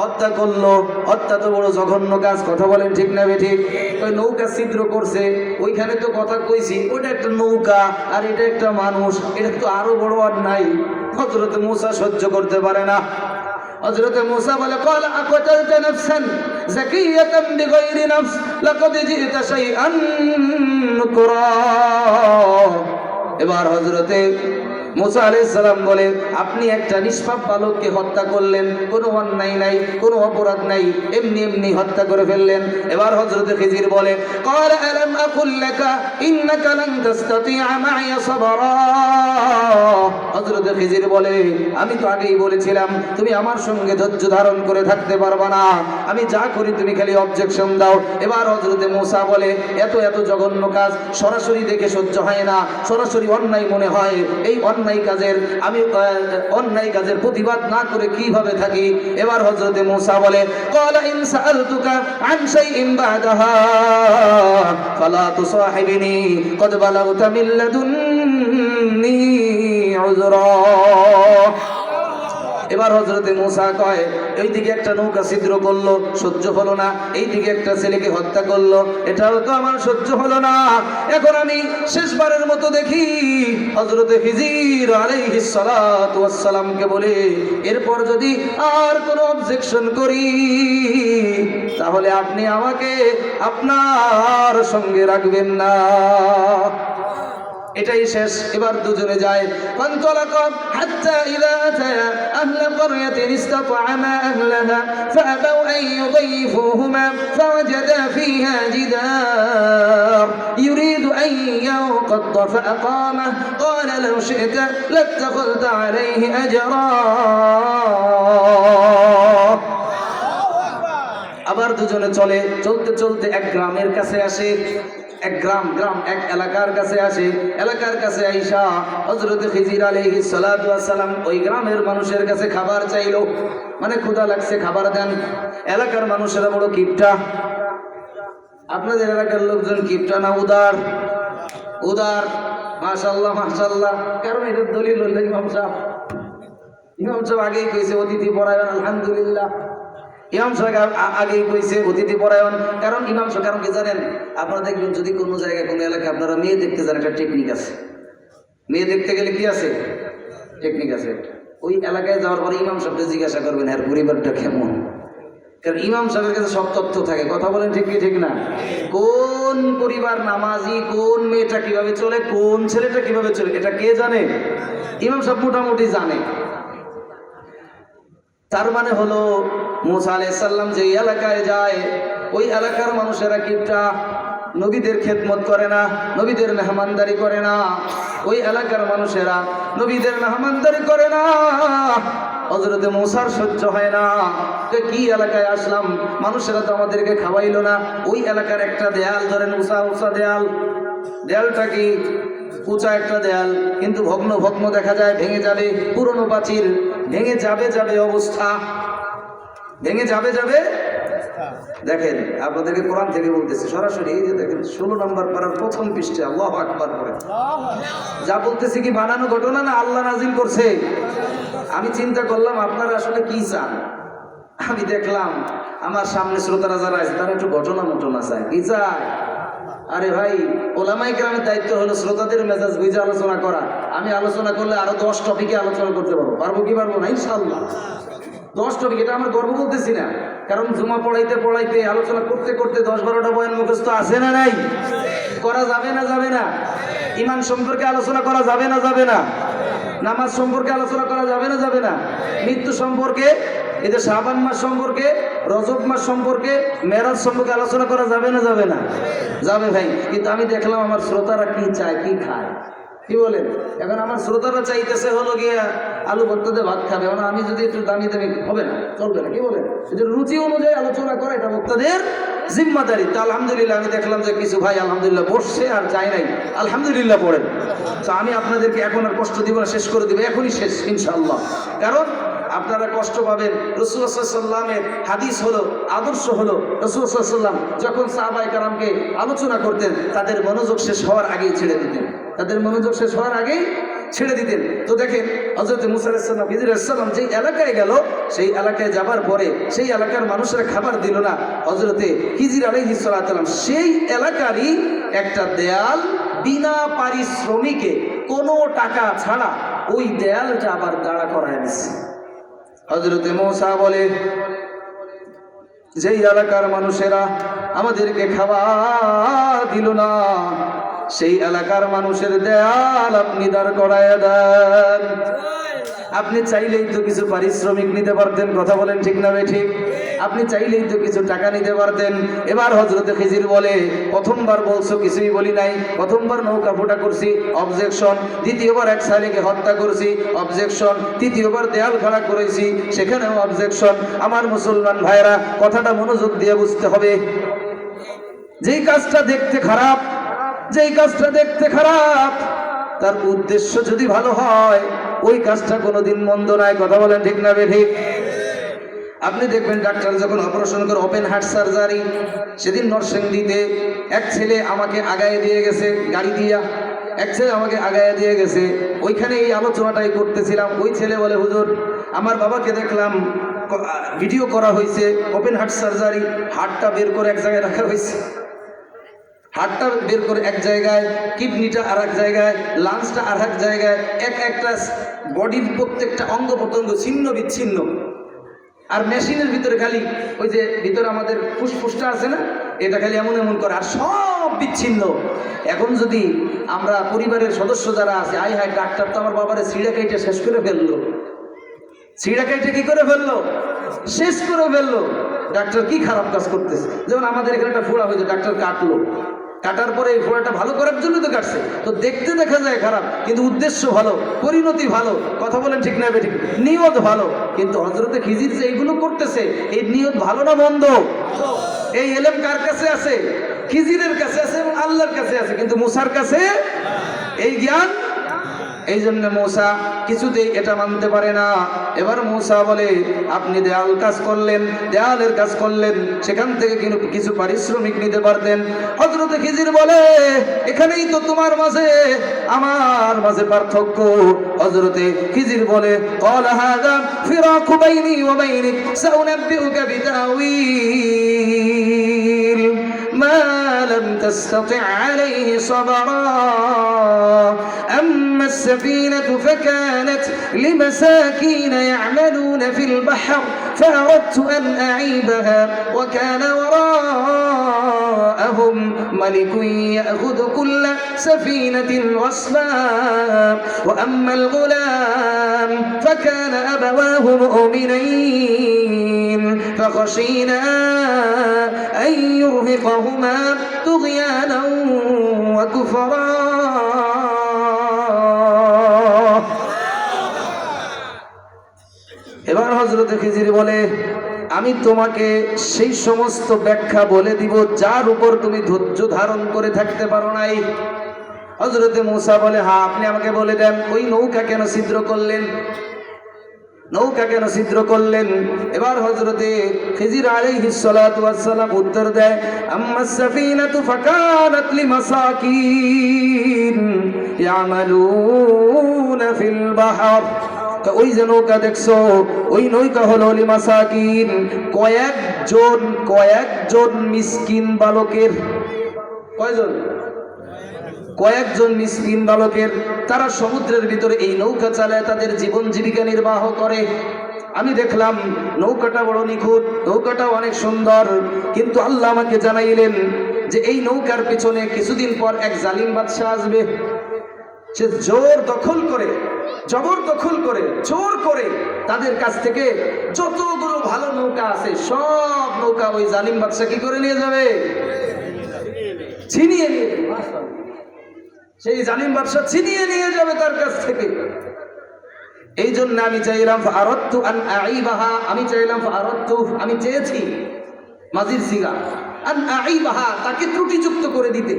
হত্যা করল, হত্যা তো বড় জঘন্য কাজ, কথা বলেন ঠিক না ঠিক ওই নৌকা ছিদ্র করছে, ওইখানে তো কথা কইছি ওটা একটা নৌকা আর এটা একটা মানুষ, এটা তো আরও বড় আর নাই হজরত মূসা সহ্য করতে পারে না। হজরত মূসা বলে, কল আকতালতা নাফসান যাকিয়াতান বিগাইরি নাফস, লাকাদ জিতা শাইআন কুরা এবার হজরতে মুসা আলাইহিস সালাম বলে আপনি একটা নিষ্পাপ বালককে হত্যা করলেন কোনো অন্যায় নাই কোনো অপরাধ নাই এমনি এমনি হত্যা করে ফেললেন এবার হজরতে খিজির বলে قال ألم أقل لك إنك لن تستطيع معي صبرا হজরতে খিজির বলে, আমি তো আগেই বলেছিলাম, তুমি আমার সঙ্গে ধৈর্য ধারণ করে থাকতে পারবে না। আমি যা করি তুমি খালি অবজেকশন দাও। এবার হজরতে মোসা বলে, এত এত জঘন্য কাজ সরাসরি দেখে সহ্য হয় না। সরাসরি অন্যায় মনে হয়। এই অন্যায় কাজের আমি অন্যায় কাজের প্রতিবাদ না করে কীভাবে থাকি? এবার হজরতে মোসা বলে কলা ফালা তুসাহিবিনি, কদ বালাগতা মিন এবার হজরতে মুসা কয়, এইদিকে একটা নৌকা ছিদ্র করল, সহ্য হলো না। এইদিকে একটা ছেলেকে হত্যা করল, এটাও তো আমার সহ্য হলো না। এখন আমি শেষবারের মতো দেখি হজরতে হিজির আলাইহিস সালাতু বলে, এরপর যদি আর কোনো অবজেকশন করি, তাহলে আপনি আমাকে আপনার সঙ্গে রাখবেন না। এটাই শেষ এবার দুজনে যায় فانطلقا حتى إذا أتيا أهل قرية استطعما أهلها فأبوا أن يضيفوهما فوجدا فيها جدار يريد أن ينقض فأقامه قال لو شئت لاتخذت عليه أجرا আবার দুজনে চলে চলতে চলতে এক গ্রামের কাছে আসে এক গ্রাম গ্রাম এক এলাকার কাছে আসে। এলাকার কাছে আইসা হজরত খিজির আলহি সালাম ওই গ্রামের মানুষের কাছে খাবার চাইলো। মানে ক্ষুধা লাগছে, খাবার দেন। এলাকার মানুষেরা বড় কিপটা। আপনাদের এলাকার লোকজন কিপটা না উদার? উদার। মাশাল্লাহ মাশাল্লাহ কারণ এটার দলিল ইমাম সাহেব। ইমাম সাহেব আগেই কইছে, অতিথি পরায়ণ, আলহামদুলিল্লাহ। ইমাম সাহেব আগেই কইছে, অতিথি পরায়ণ। কারণ ইমাম সাহেব, কারণ কি জানেন? আপনারা দেখবেন, যদি কোনো জায়গায়, কোনো এলাকায় আপনারা মেয়ে দেখতে যান, একটা টেকনিক আছে। মেয়ে দেখতে গেলে কি আছে? টেকনিক আছে। ওই এলাকায় যাওয়ার পরে ইমাম সাহেবকে জিজ্ঞাসা করবেন হ্যাঁ পরিবারটা কেমন? কারণ ইমাম সাহেবের কাছে সব তথ্য থাকে। কথা বলেন ঠিক কি, ঠিক না? কোন পরিবার নামাজি, কোন মেয়েটা কীভাবে চলে, কোন ছেলেটা কীভাবে চলে, এটা কে জানে? ইমাম সাহেব মোটামুটি জানে। তার মানে হলো মুসা আলাইসাল্লাম যে এলাকায় যায়, ওই এলাকার মানুষেরা কিপটা নবীদের খেদমত করে না, নবীদের মেহমানদারি করে না। ওই এলাকার মানুষেরা নবীদের মেহমানদারি করে না। হজরতে মশার সহ্য হয় না। যে কি এলাকায় আসলাম? মানুষেরা তো আমাদেরকে খাওয়াইলো না। ওই এলাকার একটা দেয়াল, ধরেন উষা উষা দেয়াল। দেয়ালটা কি? উঁচা একটা দেয়াল, কিন্তু ভগ্ন ভগ্ন দেখা যায়, ভেঙে যাবে। পুরনো প্রাচীর ভেঙে যাবে যাবে অবস্থা। ভেঙে যাবে যাবে। দেখেন আপনাদেরকে কোরআন থেকে বলতেছি সরাসরি এই যে দেখেন ষোলো নম্বর পাড়ার প্রথম পৃষ্ঠে আল্লাহ আকবার করে যা বলতেছি কি বানানো ঘটনা না আল্লাহ নাজিল করছে? আমি চিন্তা করলাম আপনারা আসলে কি চান? আমি দেখলাম আমার সামনে শ্রোতারা যারা আছে তারা একটু ঘটনা মটনা চায়। কি চায়? আরে ভাই ওলামাই গ্রামের দায়িত্ব হলো শ্রোতাদের মেজাজ বুঝে আলোচনা করা। আমি আলোচনা করলে আরও দশ টপিকে আলোচনা করতে পারব। পারব কি পারব না? ইনশাল্লাহ দশ টপিক এটা আমরা গর্ব বলতেছি না। কারণ জুমা পড়াইতে পড়াইতে, আলোচনা করতে করতে দশ বারোটা বয়ান মুখস্থ আছে না নাই? করা যাবে না যাবে না? ইমান সম্পর্কে আলোচনা করা যাবে না যাবে না? নামাজ সম্পর্কে আলোচনা করা যাবে না যাবে না? মৃত্যু সম্পর্কে এদের শাবান মাস সম্পর্কে, রজব মাস সম্পর্কে, মেরাজ সম্পর্কে আলোচনা করা যাবে না যাবে না? যাবে ভাই, কিন্তু আমি দেখলাম আমার শ্রোতারা কি চায়, কি খায়? কি বলেন? এখন আমার শ্রোতারা চাইতেছে হলো গিয়ে আলু ভর্তা দিয়ে ভাত খাবে। এখন আমি যদি একটু দামি দামি, হবে না, চলবে না, কি বলেন? এদের রুচি অনুযায়ী আলোচনা করে, এটা ভক্তদের জিম্মাদারি। তা আলহামদুলিল্লাহ, আমি দেখলাম যে কিছু ভাই আলহামদুলিল্লাহ বসছে আর যায় নাই। আলহামদুলিল্লাহ পড়েন। তো আমি আপনাদেরকে এখন আর কষ্ট দিব না, শেষ করে দিব, এখনই শেষ ইনশাল্লাহ কারণ আপনারা কষ্ট পাবেন। রসুল্লাহামের হাদিস হলো, আদর্শ হলো রসুল্লাহাম যখন সাহাবাই কারামকে আলোচনা করতেন, তাদের মনোযোগ শেষ হওয়ার আগেই ছেড়ে দিতেন। তাদের মনোযোগ শেষ হওয়ার আগেই ছেড়ে দিতেন। তো দেখেন হজরত মুসাল্লাম হিজুর আসসালাম যেই এলাকায় গেল, সেই এলাকায় যাবার পরে সেই এলাকার মানুষেরা খাবার দিল না। হজরতে হিজির আলহিসাল্লাম সেই এলাকারই একটা দেয়াল বিনা পারিশ্রমিকে কোনো টাকা ছাড়া ওই দেয়ালটা আবার দাঁড়া করায় দিচ্ছে হজরতে মৌসা বলে, যেই এলাকার মানুষেরা আমাদেরকে খাবার দিল না সেই এলাকার মানুষের দেয়াল আপনি দাঁড় করায় দেন। আপনি চাইলেই তো কিছু পারিশ্রমিক নিতে পারতেন, কথা বলেন ঠিক না ঠিক? আপনি চাইলেই তো কিছু টাকা নিতে পারতেন। এবার হজরতে খিজির বলে, প্রথমবার বলছো, কিছুই বলি নাই। প্রথমবার নৌকা ফোটা করছি অবজেকশন দ্বিতীয়বার এক সাইলেকে হত্যা করছি অবজেকশন তৃতীয়বার দেয়াল খাড়া করেছি, সেখানেও অবজেকশন আমার মুসলমান ভাইরা কথাটা মনোযোগ দিয়ে বুঝতে হবে। যেই কাজটা দেখতে খারাপ যেই কাজটা দেখতে খারাপ, তার উদ্দেশ্য যদি ভালো হয়, ওই কাজটা কোনোদিন মন্দ নয়। কথা বলেন ঠিক না ঠিক আপনি দেখবেন ডাক্তার যখন অপারেশন করে ওপেন হার্ট সার্জারি সেদিন নরসিংদীতে এক ছেলে আমাকে আগায় দিয়ে গেছে, গাড়ি দিয়া। এক ছেলে আমাকে আগায় দিয়ে গেছে। ওইখানে এই আলোচনাটাই করতেছিলাম। ওই ছেলে বলে, হুজুর, আমার বাবাকে দেখলাম ভিডিও করা হয়েছে ওপেন হার্ট সার্জারি হার্টটা বের করে এক জায়গায় রাখা হয়েছে। হার্টটা বের করে এক জায়গায়, কিডনিটা আর এক জায়গায় লাংসটা আর এক জায়গায়, এক একটা বডির প্রত্যেকটা অঙ্গ প্রত্যঙ্গ ছিন্ন বিচ্ছিন্ন। আর মেশিনের ভিতরে খালি ওই যে ভিতরে আমাদের ফুসফুসটা আছে না, এটা খালি এমন এমন করে, আর সব বিচ্ছিন্ন। এখন যদি আমরা পরিবারের সদস্য যারা আছে আই হাই ডাক্তার তো আমার বাবারে সিঁড়া কাইটে শেষ করে ফেলল। সিঁড়া কাইটে কি করে ফেলল? শেষ করে ফেলল। ডাক্তার কি খারাপ কাজ করতেছে? যেমন আমাদের এখানে একটা ফোড়া হয়েছে, ডাক্তার কাটলো। কাটার পরে এই ফোড়াটা ভালো করার জন্য তো কাটছে। তো দেখতে দেখা যায় খারাপ, কিন্তু উদ্দেশ্য ভালো, পরিণতি ভালো, কথা বলেন ঠিক না ঠিক নিয়ত ভালো, কিন্তু হজরতে খিজির যে এইগুলো করতেছে, এই নিয়ত ভালো না মন্দ? এই এলেম কার কাছে আছে? খিজিরের কাছে আছে এবং আল্লাহর কাছে আছে, কিন্তু মুসার কাছে এই জ্ঞান এই জন্য মৌসা কিছুতেই এটা মানতে পারে না এবার মৌসা বলে আপনি দেয়াল কাজ করলেন দেয়ালের কাজ করলেন সেখান থেকে কিন্তু কিছু পারিশ্রমিক নিতে পারতেন হজরতে খিজির বলে এখানেই তো তোমার মাঝে আমার মাঝে পার্থক্য হজরতে খিজির বলে قال هذا فراق بيني وبينك سأنبئك بتأويل ما لم تستطع عليه صبرا. أما السفينة فكانت لمساكين يعملون في البحر فأردت أن أعيبها وكان وراءهم ملك يأخذ كل سفينة غصبا وأما الغلام فكان أبواه مؤمنين. فخشينا أن يرهقهما طغيانا وكفرا এবার হজরত খিজির বলে আমি তোমাকে সেই সমস্ত ব্যাখ্যা বলে দিব যার উপর তুমি ধৈর্য ধারণ করে থাকতে পারো নাই হজরতে মুসা বলে হ্যাঁ আপনি আমাকে বলে দেন ওই নৌকা কেন ছিদ্র করলেন নৌকা কেন ছিদ্র করলেন। এবার হজরতে খিজির আলাইহিস সালাতু ওয়াস সালাম উত্তর দেয়, আম্মা সাফিনাতু ফাকানাত লিমাসাকিন ইয়ামালুনা ফিল বাহর। তা ওই যে নৌকা দেখছ, ওই নৌকা হলো লিমাসাকিন। কয়েকজন কয়েকজন মিসকিন বালকের। কয়জন? কয়েকজন মিসকিন বালকের, তারা সমুদ্রের ভিতরে এই নৌকা চালায়, তাদের জীবন জীবিকা নির্বাহ করে। আমি দেখলাম, নৌকাটা বড় নিখুঁত, নৌকাটা অনেক সুন্দর, কিন্তু আল্লাহ আমাকে জানাইলেন যে এই নৌকার পেছনে কিছুদিন পর এক জালিম বাদশাহ আসবে। সে জোর দখল করে, জবর দখল করে, জোর করে তাদের কাছ থেকে যতগুলো ভালো নৌকা আছে, সব নৌকা ওই জালিম বাদশাহ কি করে নিয়ে যাবে? ছিনিয়ে নিয়ে। সেই জালিম বাদশাহ ছিনিয়ে নিয়ে যাবে তার কাছ থেকে। এই জন্য আমি চাইলাম আরত্তু আন আইবাহা আমি চাইলাম আরত্তু আমি চেয়েছি মাজির সিগা, আন আইবাহা তাকে ত্রুটিযুক্ত করে দিতে।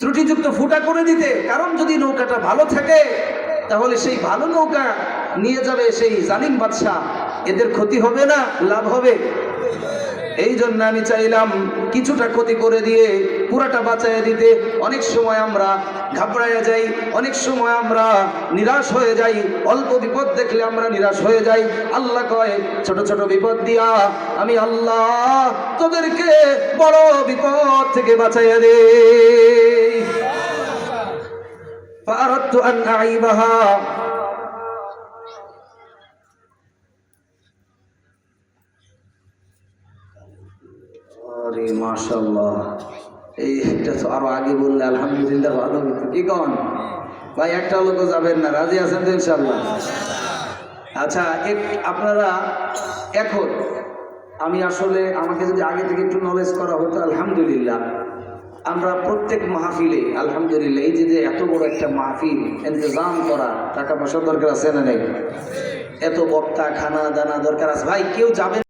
ত্রুটিযুক্ত ফুটা করে দিতে। কারণ যদি নৌকাটা ভালো থাকে, তাহলে সেই ভালো নৌকা নিয়ে যাবে সেই জালিম বাদশাহ। এদের ক্ষতি হবে না, লাভ হবে। এই জন্য আমি চাইলাম কিছুটা ক্ষতি করে দিয়ে পুরাটা বাঁচাইয়া দিতে অনেক সময় আমরা ঘাবড়াইয়া যাই অনেক সময় আমরা নিরাশ হয়ে যাই অল্প বিপদ দেখলে আমরা নিরাশ হয়ে যাই আল্লাহ কয় ছোট ছোট বিপদ দিয়া আমি আল্লাহ তোদেরকে বড় বিপদ থেকে বাঁচাইয়া দে فأردت أن أعيبها এইটা তো আরও আগে বললে আলহামদুলিল্লাহ ভালো কি কন? ভাই, একটা যাবেন না। রাজি আছেন তো ইনশাল্লাহ আচ্ছা আপনারা এখন আমি আসলে আমাকে যদি আগে থেকে একটু নলেজ করা হতো, আলহামদুলিল্লাহ। আমরা প্রত্যেক মাহফিলে, আলহামদুলিল্লাহ, এই যে যে এত বড় একটা মাহফিল, ইন্তজাম করা টাকা পয়সা দরকার আছে না নেই? এত বক্তা খানা দানা দরকার আছে। ভাই, কেউ যাবে